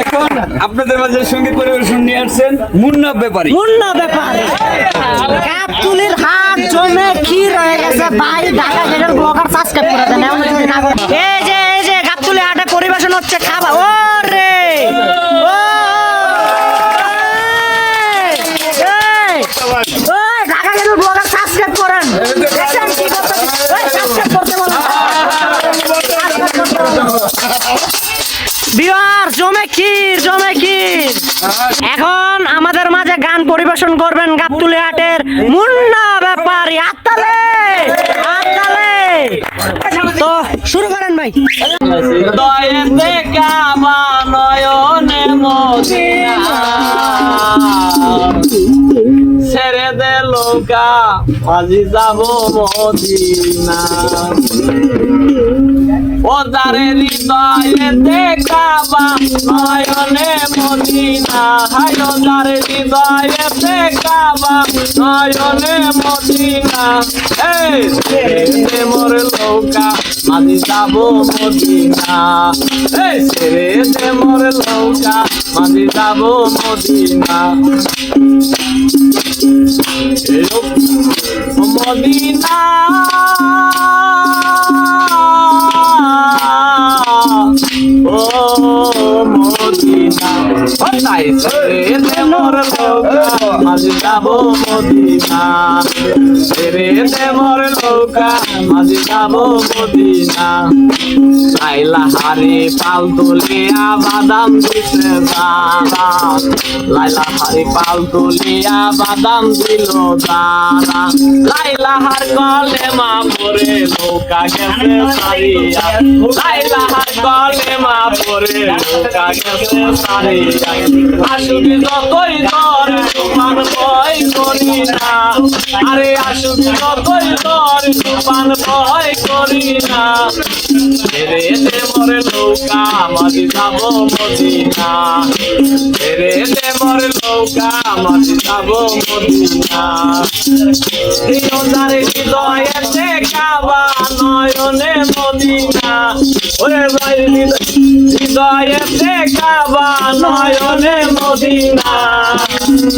এখন আপনাদের মাঝে সংগীত পরিবেশন নিয়ে আসছেন মুন্না ব্যাপারী। মুন্না ব্যাপার। হাত জমে কি রয়ে গেছে। ভাই ঢাকা জেলার ব্লগার সাবস্ক্রাইব করে দেন। এমন যদি না করেন। এই যে এই যে হাটে পরিবেশন হচ্ছে খাবার ও রে ও এই, ঢাকা জেলার ব্লগার সাবস্ক্রাইব করেন। কি করতে সাবস্ক্রাইব করতে। বিহার জমে ক্ষীর জমে ক্ষীর এখন আমাদের মাঝে গান পরিবেশন করবেন গাবতুলি হাটের মুন্না ব্যাপারী আত্তালে আত্তালে তো শুরু করেন ভাই। দয়েতে কাবা নয়নে ছেড়ে দে লোকা, আজি যাব মদিনা। ও তারে হৃদয়েতে কাবা নয়নে মদিনা। হায় ও তারে হৃদয়েতে কাবা নয়নে মদিনা। দে মোর লোকা আজি যাব মদিনা। এই ছেড়ে দে মোর লোকা আজি যাব মদিনা। মদিনা। ও যাব মদিনা। দে মোর লোকা আজি যাব মদিনা। লাইলা হারে পাল তুলিয়া বাদাম দিতে দাদা লাইলা হারে পাল তুলিয়া বাদাম দিল দাদা লাইলা হার কলে মা পরে নৌকা গেছে সারিয়া। লাইলা হার কলে মা পরে নৌকা গেছে সারিয়া। আসুবি যতই ধর তুফান ভয় করি না। আরে আসুবি যতই ধর তুফান ভয় করি না। ছেড়ে দে মোর নৌকা, মাঝি যাব মদিনা। ছেড়ে দে মোর নৌকা, মাঝি যাব মদিনা। নয়নে মদিনা। ওরে ভাই হৃদয়েতে কাবা, নয়নে মদিনা।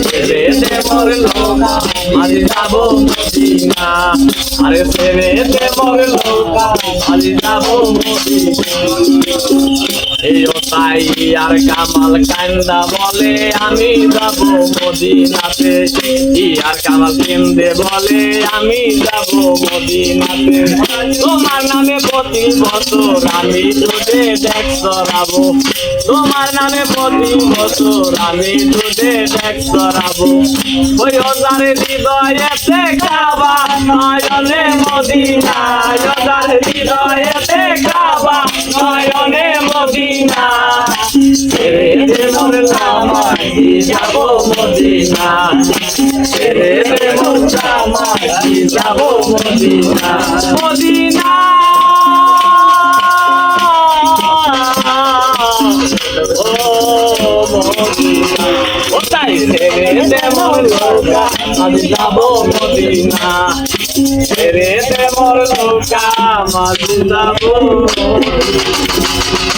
ছেড়ে দে মোর নৌকা মাঝি যাব মদিনা। আরে ছেড়ে দে মোর নৌকা মাঝি যাব এই ও তাই আর কামাল কান্দা বলে, আমি যাব মদিনাতে। আর কামাল কেন্দে বলে, আমি যাব মদিনাতে। তোমার নামে প্রতি বছর আমি দুধে দেখ সরাবো। তোমার নামে প্রতি বছর আমি দুধে দেখ সরাবো। ওই ওদারে হৃদয়েতে কাবা, নয়নে মদিনা ওদারে হৃদয়েতে কাবা, নয়নে মদিনা ছেড়ে দে মোর নামাজি যাব মদিনা। ছেড়ে দে মোর নামাজি যাব মদিনা। মদিনা। মদিনা। তাই ছেড়ে দে মোর নৌকা আমি যাব মদিনা। ছেড়ে দে মোর নৌকা আমি যাব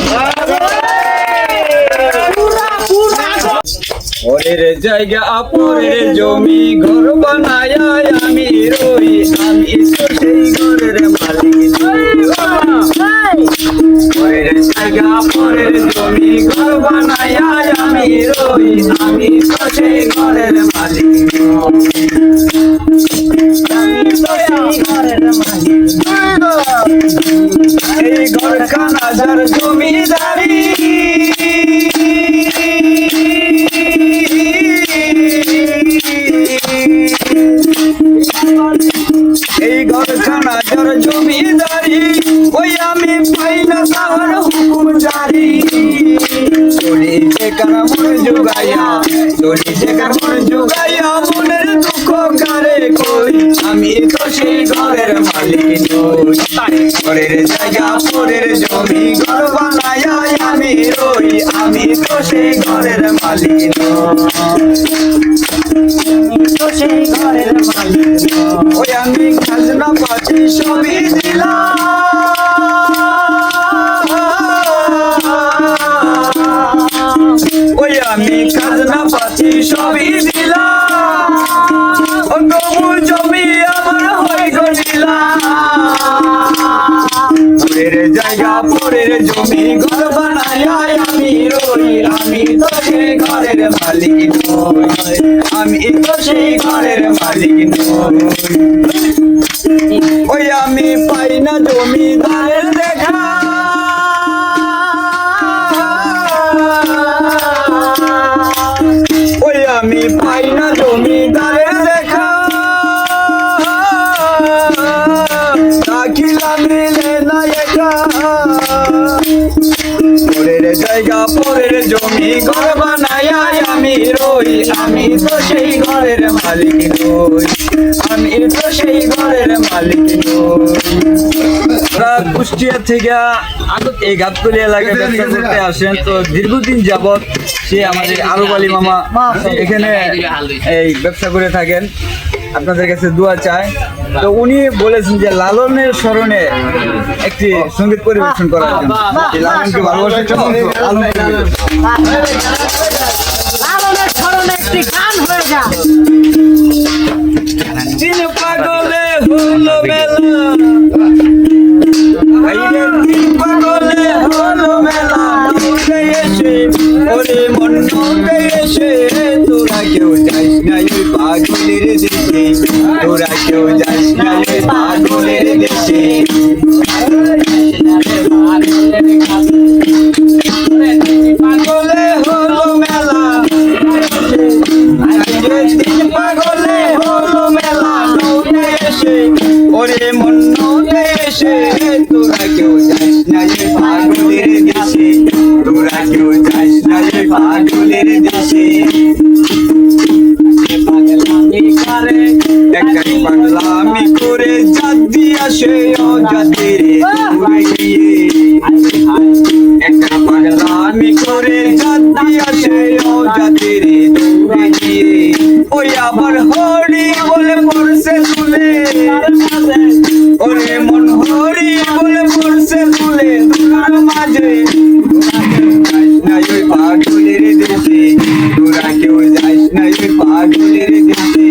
ধন্যবাদ পরের জায়গা, পরের জমি, ঘর বানায় আমি রই। আমি সেই ঘরের মালিক। পরের জায়গা, পরের জমি, ঘর বানায় আমি রই। আমি সেই ঘরের মালিক। ঘর খানাজার জমিদারি। ঘরের জায়গা পরের জমি, ঘর বানায়া আমি রই। আমি তো সেই ঘরের মালিক। তো সেই ঘরের মালিক। ওই আমি খাজনা পাচ্ছি সবই দিলাম। ওই আমি খাজনা পাতি সবই দিলাম। জমি আমার হয়ে গড়িলাম জায়গা, পরের জমি ঘর বানায় আমি রই, আমি তো সেই ঘরের মালিক আমি তো সেই ঘরের মালিক নই। ওই আমি পাই না জমিদারের জমি ঘর বানায় আমি রই আমি তো সেই ঘরের মালিক নই। আমি তো সেই ঘরের মালিক নই। কুষ্টিয়া থেকে এই গাবতলি এলাকায় ব্যবসা করতে আসেন। তো দীর্ঘদিন যাবত সে আমাদের আরব আলী মামা। এখানে এই ব্যবসা করে থাকেন। আপনাদের কাছে দোয়া চায় তো উনি বলেছেন যে লালনের স্মরণে একটি সংগীত পরিবেশন করার জন্য লালনকে ভালোবাসার লালনের স্মরণে একটি গান হয়ে যা দিন পাগলে হলো মেলা দিন পাগলে হলো মেলা এসে ওরে মন এসে তোরা কেউ যাইস না এই পাগলের দেশে তোরা কেউ যাইস না এই পাগলের দেশে। পাগলে পাগলে তোরা কেউ যাইস না এই পাগলের দেশে। তোরা কেউ যাইস না এই পাগলের একটাই পাগলামি করে জাত দিয়া সে অজাতির একটা পাগলামি করে জাত দিয়া সে অজাতির দূরে গিয়ে। ওই আবার হরি বলে পড়ছে তুলে। ওরে মন হরি বলে পড়ছে তুলে দুলার মাঝে। পাগলের দেশে তোরা কেউ যাইস না ওই পাগলের দেশে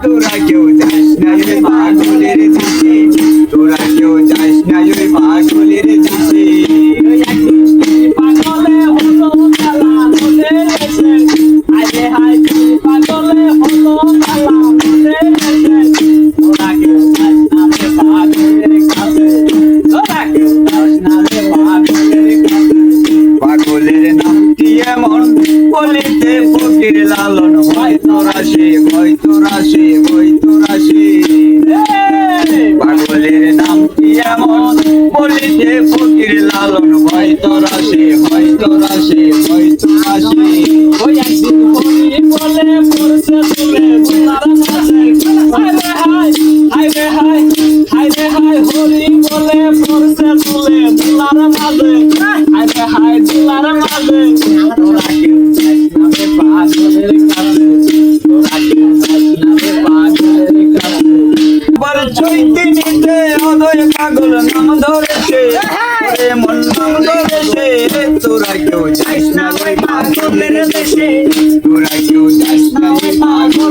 তোরা কেউ যাস না রে পাগলের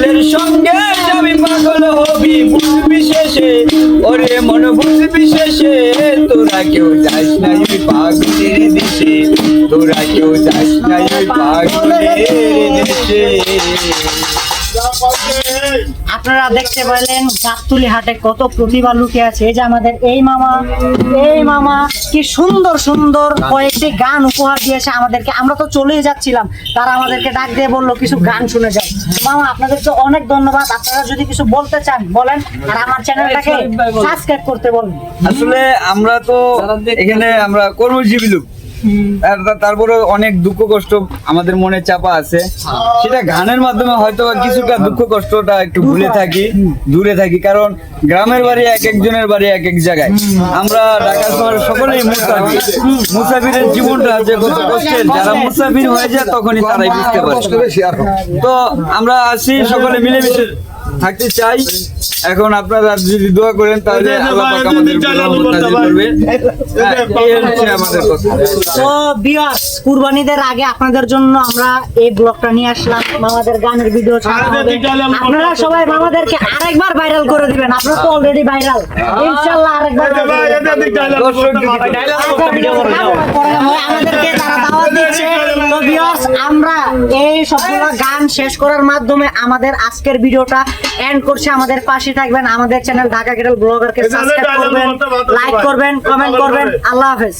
পাগলের সঙ্গে যাবি পাগল হবি বুঝবি বিশেষে। ওরে মন বুঝবি শেষে তোরা কেউ যাস না ওই পাগলের দিশে। তোরা কেউ যাস না ওই পাগলের দেশে। আপনারা দেখতে পেলেন গাবতুলি হাটে কত প্রতিভা লুকিয়ে আছে। এই যে আমাদের এই মামা এই মামা কি সুন্দর সুন্দর কয়েকটি গান উপহার দিয়েছে আমাদেরকে। আমরা তো চলেই যাচ্ছিলাম তারা আমাদেরকে ডাক দিয়ে বলল কিছু গান শুনে যাও। মামা আপনাদেরকে অনেক ধন্যবাদ। আপনারা যদি কিছু বলতে চান বলেন আর আমার চ্যানেলটাকে সাবস্ক্রাইব করতে বলুন। আসলে আমরা তো এখানে আমরা কর্মজীবী লোক। তারপরে অনেক দুঃখ কষ্ট আমাদের মনে চাপা আছে। সেটা গানের মাধ্যমে হয়তো কিছুটা দুঃখ কষ্টটা একটু ভুলে থাকি, দূরে থাকি, কারণ গ্রামের বাড়ি এক একজনের বাড়ি এক এক জায়গায়। আমরা ঢাকা শহরে সকলেই মুসাফির। মুসাফিরের জীবনটা যে কত কষ্টের, যারা মুসাফির হয়ে যায় তখনই তারাই বুঝতে পারে। তো আমরা আসি সকলে মিলেমিশে। থাকতে চাই এখন আপনারা যদি দোয়া করেন তাহলে আল্লাহ পাক আমাদের করবে হ্যাঁ, আমাদের তো বিয়াস কুরবানিদের আগে আপনাদের জন্য আমরা এই ব্লগটা নিয়ে আসলাম মামাদের গানের ভিডিও আপনারা সবাই মামাদেরকে আরেকবার ভাইরাল করে দিবেন আপনারা তো অলরেডি ভাইরাল ইনশাআল্লাহ আরেকবার করে দিবেন। আমাদেরকে তারা দাওয়াত দিচ্ছে তো viewers, আমরা এই সবগুলো গান শেষ করার মাধ্যমে আমাদের আজকের ভিডিওটা এন্ড করছে আমাদের পাশে থাকবেন আমাদের চ্যানেল ঢাকা কেটল ব্লগারকে সাবস্ক্রাইব করবেন লাইক করবেন কমেন্ট করবেন। আল্লাহ হাফেজ।